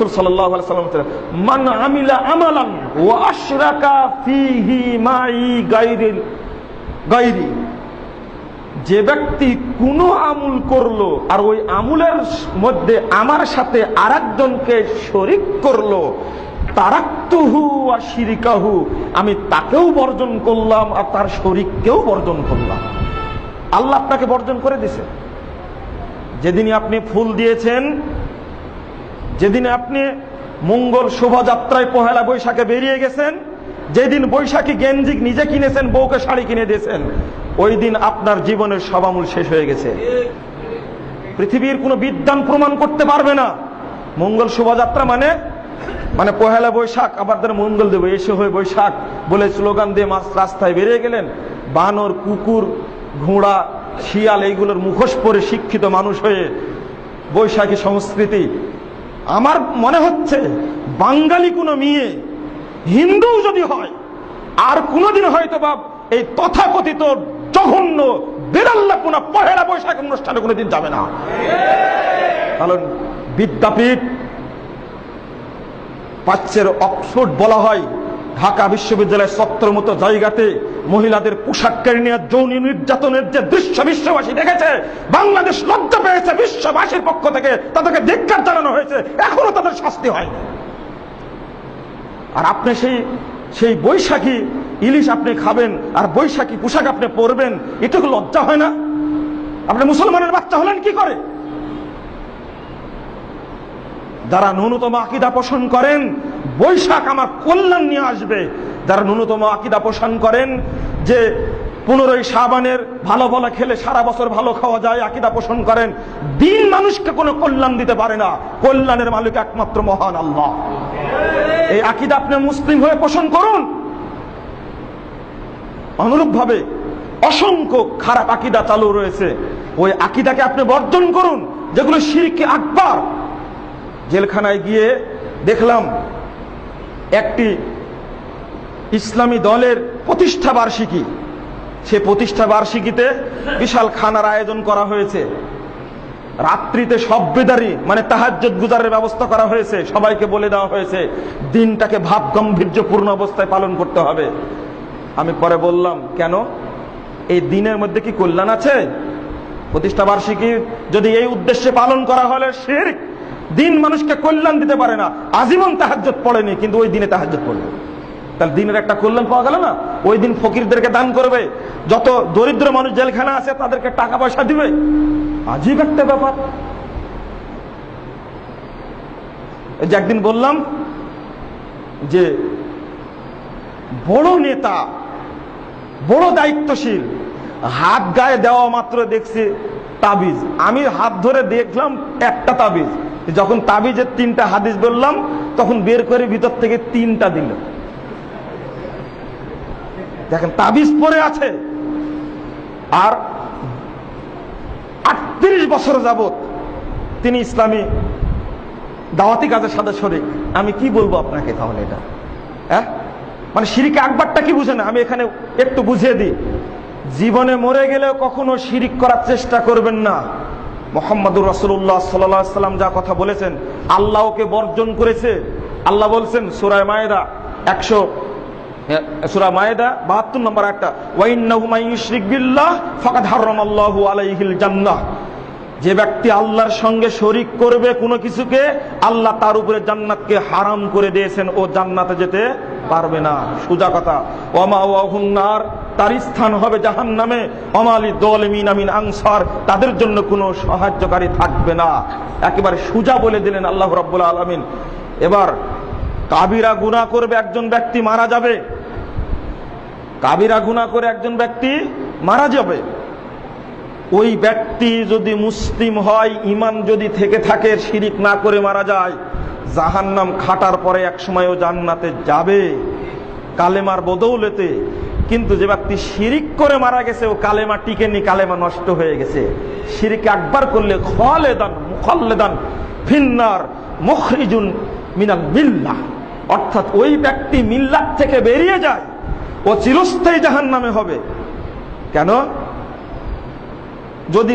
রাসূল সাল্লাল্লাহু আলাইহি সাল্লাম মান আমিলা আমালান ওয়া আশরাকা ফিহি মাই গায়রিল গায়রি, যে ব্যক্তি কোনো আমুল করল আর ওই আমুলের মধ্যে আমার সাথে আরেকজনকে শরিক করল, তারাক্তুহু আর শিরিকাহু, আমি তাকেও বর্জন করলাম আর তার শরিককেও বর্জন করলাম। আল্লাহ আপনাকে বর্জন করে দিছে যেদিনই আপনি ফুল দিয়েছেন যেদিন আপনি মঙ্গল শোভাযাত্রায় পহেলা বৈশাখে বেরিয়ে গেছেন, যেদিন বৈশাখী গেঞ্জি নিজে কিনেছেন, বউকে শাড়ি কিনে দিয়েছেন, ওই দিন আপনার জীবনের সবামূল শেষ হয়ে গেছে। পৃথিবীর কোনো বিদ্যান প্রমাণ করতে পারবে না। মঙ্গল শোভাযাত্রা মানে মানে পহেলা বৈশাখ আবার মঙ্গল দেব এসে হয়ে বৈশাখ বলে স্লোগান দিয়ে মাস রাস্তায় বেরিয়ে গেলেন। বানর, কুকুর, ঘোড়া, শিয়াল, এইগুলোর মুখোশ পরে শিক্ষিত মানুষ হয়ে বৈশাখী সংস্কৃতি আমার মনে হচ্ছে বাঙালি কোনো মেয়ে হিন্দু যদি হয়, আর কোনোদিন হয়তো বা এই তথাকথিত জঘন্য বেরাল্লা কোন পহেলা বৈশাখ অনুষ্ঠানে কোনোদিন যাবে না। কারণ বিদ্যাপীঠ প্রাচ্যের অক্সফোর্ড বলা হয় ঢাকা বিশ্ববিদ্যালয়ের সত্তর মতো জায়গাতে মহিলাদের পোশাক কেড়ে নেওয়ার যৌন নির্যাতনের যে দৃশ্য বিশ্ববাসী দেখেছে, বাংলাদেশ লজ্জা পেয়েছে বিশ্ববাসীর পক্ষ থেকে, তাদেরকে ধিক্কার জানানো হয়েছে, এখনও তাদের শাস্তি হয়নি। আর আপনি সেই সেই বৈশাখী ইলিশ আপনি খাবেন, আর বৈশাখী পোশাক আপনি পরবেন, এটুকু লজ্জা হয় না? আপনি মুসলমানের বাচ্চা হলেন কি করে? যারা ন্যূনতম আকিদা পোষণ করেন, বৈশাখ আমার কল্যাণ নিয়ে আসবে। যারা ন্যূনতম আকিদা পোষণ করেন যে পনেরোই সাবানের ভালো ভালো খেলে সারা বছর ভালো খাওয়া যায়, আকিদা পোষণ করেন, দিন মানুষকে কোনো কল্যাণ দিতে পারে না। কল্যাণের মালিক একমাত্র মহান আল্লাহ। এই আকিদা আপনি মুসলিম হয়ে পোষণ করুন। অনুরূপ ভাবে অসংখ্য খারাপ আকিদা চালু রয়েছে। ওই আকিদাকে আপনি বর্জন করুন, যেগুলো শিরকে আকবার। জেলখানায় গিয়ে দেখলাম একটি ইসলামী দলের প্রতিষ্ঠা বার্ষিকী। সে প্রতিষ্ঠা বার্ষিকীতে বিশাল খানার আয়োজন করা হয়েছে। রাত্রিতে সব বেদারি মানে তাহাজ্জুদ গুজারের ব্যবস্থা করা হয়েছে, সবাইকে বলে দেওয়া হয়েছে, দিনটাকে ভাব গাম্ভীর্যপূর্ণ অবস্থায় পালন করতে হবে। আমি পরে বললাম, কেন? এই দিনের মধ্যে কি কল্যাণ আছে? প্রতিষ্ঠা বার্ষিকী যদি এই উদ্দেশ্যে পালন করা হলে শিরক দিন মানুষকে কল্যাণ দিতে পারে না। আজীবন তাহাজ্জত পড়েনি, কিন্তু ওই দিনে তাহাজ্জত পড়বে তাহলে দিনের একটা কল্যাণ পাওয়া গেল না? ওই দিন ফকিরদেরকে দান করবে। যত দরিদ্র মানুষ জেলখানা আছে, তাদেরকে টাকা পয়সা দিবে। আজীব একটা ব্যাপার। যে একদিন বললাম যে, বড় নেতা, বড় দায়িত্বশীল, হাত গায়ে দেওয়া মাত্র দেখছি তাবিজ। আমি হাত ধরে দেখলাম একটা তাবিজ। যখন তাবিজের তিনটা হাদিস বললাম, তখন বের করে ভিতর থেকে তিনটা দিল। দেখেন, তাবিজ পরে আছে। আর আটত্রিশ বছর যাবত তিনি ইসলামী দাওয়াতি কাজের সাথে শরিক। আমি কি বলব আপনাকে তাহলে এটা? হ্যাঁ? মানে শিরিক আকবরটা কি বুঝে না? আমি এখানে একটু বুঝিয়ে দিই। জীবনে মরে গেলেও কখনো শিরিক করার চেষ্টা করবেন না। মোহাম্মদুর রসুল্লাহ সাল্লাম যা কথা বলেছেন, আল্লাহ ওকে বর্জন করেছে। আল্লাহ বলছেন সুরায় মায়েদা একশো সুরা মায়েদা বাহাত্তর নম্বর একটা ওয়াইন্নাহু মাইয়ুশরিক বিল্লাহ ফাকাদ হারামাল্লাহু আলাইহিল জান্নাহ। যে ব্যক্তি আল্লাহর সঙ্গে শরিক করবে কোনো কিছুকে, আল্লাহ তার উপরে জান্নাতকে হারাম করে দিয়েছেন, ও জান্নাতে যেতে পারবে না। সুজা কথা। ওমা ওয়াহুন্নার তার স্থান হবে জাহান নামে অমালি দল মিন আমিন আনসার। তাদের জন্য কোনো সাহায্যকারী থাকবে না। একেবারে সুজা বলে দিলেন আল্লাহ রাব্বুল আলামিন। এবার কাবিরা গুনাহ করবে, একজন ব্যক্তি মারা যাবে। কাবিরা গুনাহ করে একজন ব্যক্তি মারা যাবে। ওই ব্যক্তি যদি মুসলিম হয় ইমান যদি থেকে থাকে, শিরিক না করে মারা যায়, জাহান্নাম খাটার পরে এক সময়ও জান্নাতে যাবে। কালেমার বদৌলতে কিন্তু যে ব্যক্তি শিরিক করে মারা গেছে, ও কালেমা টিকেনি, কালেমা নষ্ট হয়ে গেছে। শিরিক একবার করলে খলেদান খলেদান ফিন্নার, মুখরিজুন মিনাল মিল্লা। অর্থাৎ ওই ব্যক্তি মিল্লাত থেকে বেরিয়ে যায়, ও চিরস্থায়ী জাহান নামে হবে। কেন? যদি